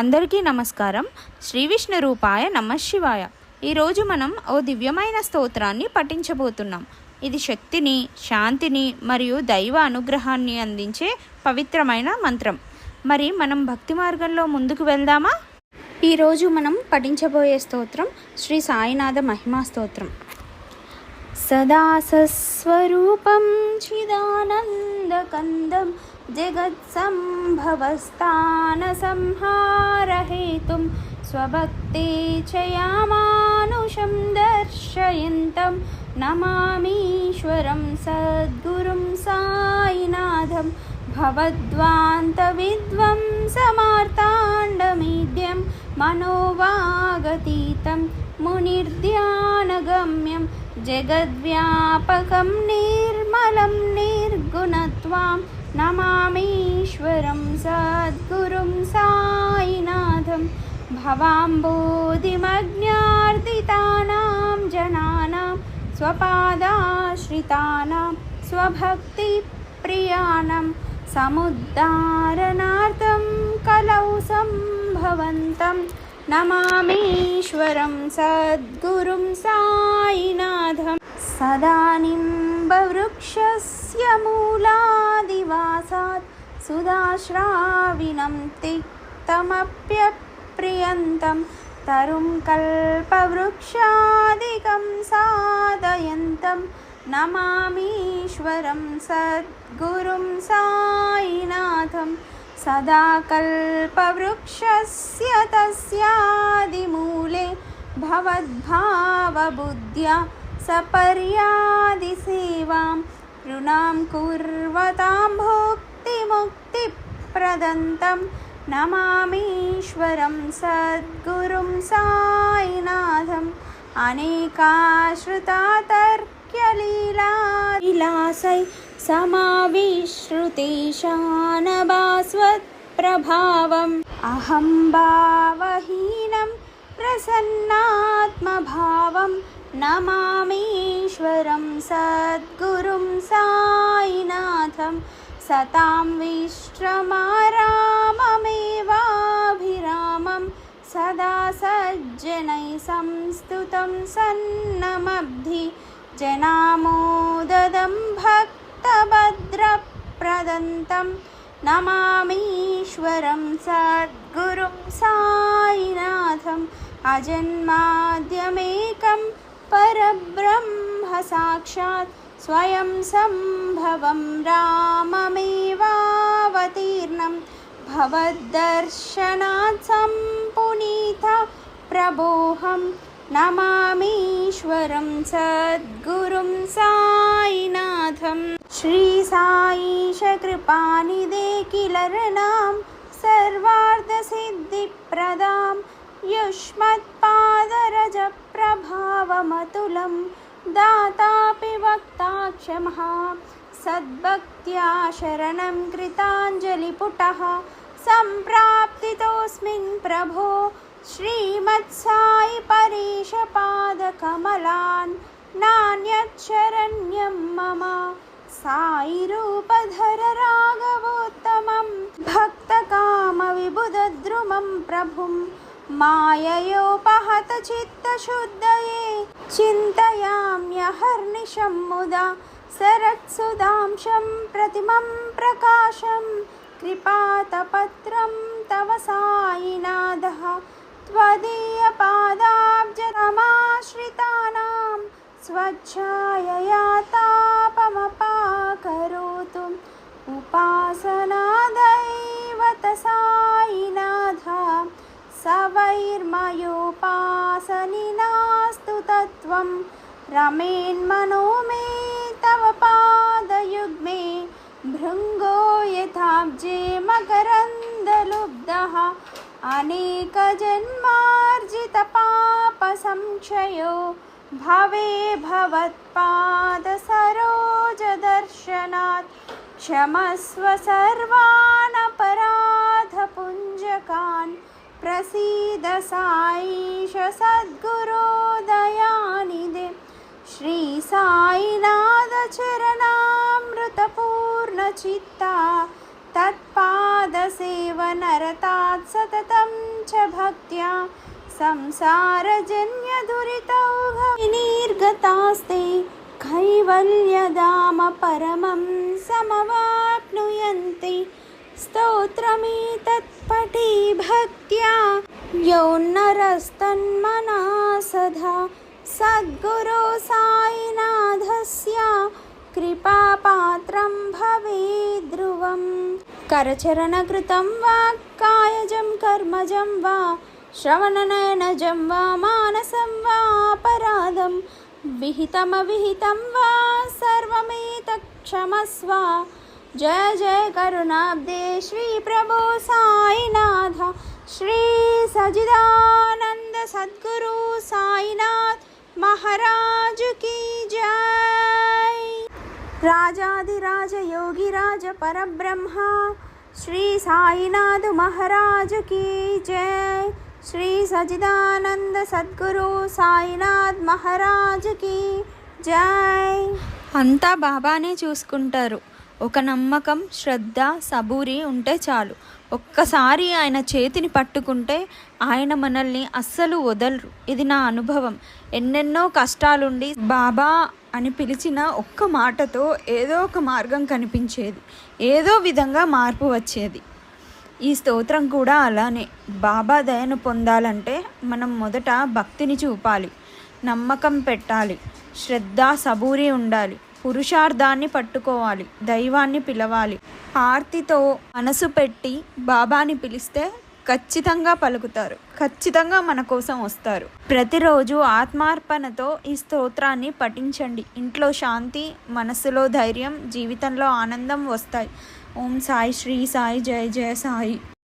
అందరికీ నమస్కారం. శ్రీ విష్ణు రూపాయ నమ శివాయ. ఈరోజు మనం ఓ దివ్యమైన స్తోత్రాన్ని పఠించబోతున్నాం. ఇది శక్తిని శాంతిని మరియు దైవ అనుగ్రహాన్ని అందించే పవిత్రమైన మంత్రం. మరి మనం భక్తి మార్గంలో ముందుకు వెళ్దామా? ఈరోజు మనం పఠించబోయే స్తోత్రం శ్రీ సాయినాథ మహిమా స్తోత్రం. सदा सस्वरूपं चिदानन्दकन्दं जगत्सम्भवस्थानसंहारहेतुं स्वभक्ते चयामानुषं दर्शयन्तं नमामीश्वरं सद्गुरुं सायिनाथं भवद्वान्तविद्वं समार्ताण्डमीड्यं मनोवागतीतं मुनिर्ध्यानगम्यम् జగద్వ్యాపకం నిర్మలం నిర్గుణత్వాం నమామీశ్వరం సద్గురుం సాయినాథం భవాంబోధిమజ్ఞార్దితానాం జనానాం స్వపాదాశ్రితానాం స్వభక్తి ప్రియాణం సముద్ధారణార్థం కలౌ సంభవంతం नमामीश्वरं सद्गुरुं साईनाथं सदा निम्बवृक्षस्य मूलादिवासात् सुधाश्राविनं तिक्तमप्यप्रियन्तं तरुं कल्पवृक्षादिकं साधयन्तं नमामीश्वरं सद्गुरुं साईनाथं सदा कल्पवृक्षस्य तस्यादिमूले भवद्भावबुद्ध्या सपर्यादिसेवां ऋणां कुर्वतां भोक्तिमुक्तिप्रदन्तं नमामीश्वरं सद्गुरुं साईनाथम् अनेकाश्रुतातर्क्यलीलाविलासै समाविश्रुतेशानभास्वत्प्रभावम् अहं भावहीनं प्रसन्नात्मभावं नमामीश्वरं सद्गुरुं साईनाथं सतां विश्रमाराममेवाभिरामं सदा सज्जनैः संस्तुतं सन्नमब्धि जनामोददं भक्तभद्रप्रदन्तं नमामीश्वरं सद्गुरुं साईनाथम् अजन्माद्यमेकं परब्रह्म साक्षात् स्वयं सम्भवं राममेवावतीर्णं भवद्दर्शनात् सम्पुनीता प्रबोहं नमामीश्वरं सद्गुरुं साईनाथं श्रीसाईशकृपानिदे किलर्णां सर्वार्धसिद्धिप्रदां युष्मत्पादरजप्रभावमतुलं दातापि वक्ता क्षमः सद्भक्त्या शरणं कृताञ्जलिपुटः सम्प्राप्तितोऽस्मिन् प्रभो श्रीमत्साई परेशपादकमलान् नान्यच्छरण्यं मम साईरूपधर राघवोत्तमं भक्तकामविबुधद्रुमं प्रभुं माययोपहत चित्तशुद्धये चिन्तयाम्यहर्निशं मुदा सरत्सुधांशं प्रतिमं प्रकाशं कृपातपत्रं तव सायिनाथः त्वदीयपादाब्जतमाश्रितानां स्वच्छायया तापमपाकरोतु सवैर्मयोपासनिनास्तु तत्त्वं। रमेन्मनो मे तव पादयुग्मे। भृङ्गो यथाब्जे मकरन्दलुब्धः। अनेकजन्मार्जितपापसंक्षयो भवे भवत्पादसरोजदर्शनात्। क्षमस्व सर्वानपराधपुञ्जकान्। प्रसीद साईश सद्गुरो दयानिधे। श्रीसाईनाथचरणामृतपूर्णचित्ता तत्पादसेवनरतात् सततं च भक्त्या। संसारजन्यदुरितौघनिर्गतास्ते कैवल्यदाम परमं समवाप्नुयन्ति स्तोत्रमेतत्पठि भक्त्या यौ नरस्तन्मना सदा सद्गुरो साईनाथस्य कृपापात्रं भवेत् ध्रुवम्। करचरणकृतं वा कायजं कर्मजं वा श्रवणनयनजं वा मानसं वा विहितमविहितं वा सर्वमेतत्क्षमस्व। जय जय కరుణాబ్దే శ్రీ ప్రభు సాయినాథ. శ్రీ సజిదానంద సద్గురు సాయినాథ్ మహారాజుకి జై. రాజాదిరాజ యోగి రాజ పరబ్రహ్మ. శ్రీ సాయినాథ్ మహారాజుకి జై. శ్రీ సజిదానంద సద్గురు సాయినాథ్ మహారాజుకి జై. అంతా బాబానే చూసుకుంటారు. ఒక నమ్మకం శ్రద్ధ సబూరి ఉంటే చాలు. ఒక్కసారి ఆయన చేతిని పట్టుకుంటే ఆయన మనల్ని అస్సలు వదలరు. ఇది నా అనుభవం. ఎన్నెన్నో కష్టాలుండి బాబా అని పిలిచిన ఒక్క మాటతో ఏదో ఒక మార్గం కనిపించేది. ఏదో విధంగా మార్పు వచ్చేది. ఈ స్తోత్రం కూడా అలానే. బాబా దయను పొందాలంటే మనం మొదట భక్తిని చూపాలి. నమ్మకం పెట్టాలి. శ్రద్ధ సబూరి ఉండాలి. పురుషార్థాన్ని పట్టుకోవాలి దైవాన్ని పిలవాలి. ఆర్తితో మనసు పెట్టి బాబాని పిలిస్తే ఖచ్చితంగా పలుకుతారు ఖచ్చితంగా మన కోసం వస్తారు. ప్రతిరోజు ఆత్మార్పణతో ఈ స్తోత్రాన్ని పఠించండి. ఇంట్లో శాంతి మనసులో ధైర్యం జీవితంలో ఆనందం వస్తాయి. ఓం సాయి శ్రీ సాయి జయ జయ సాయి.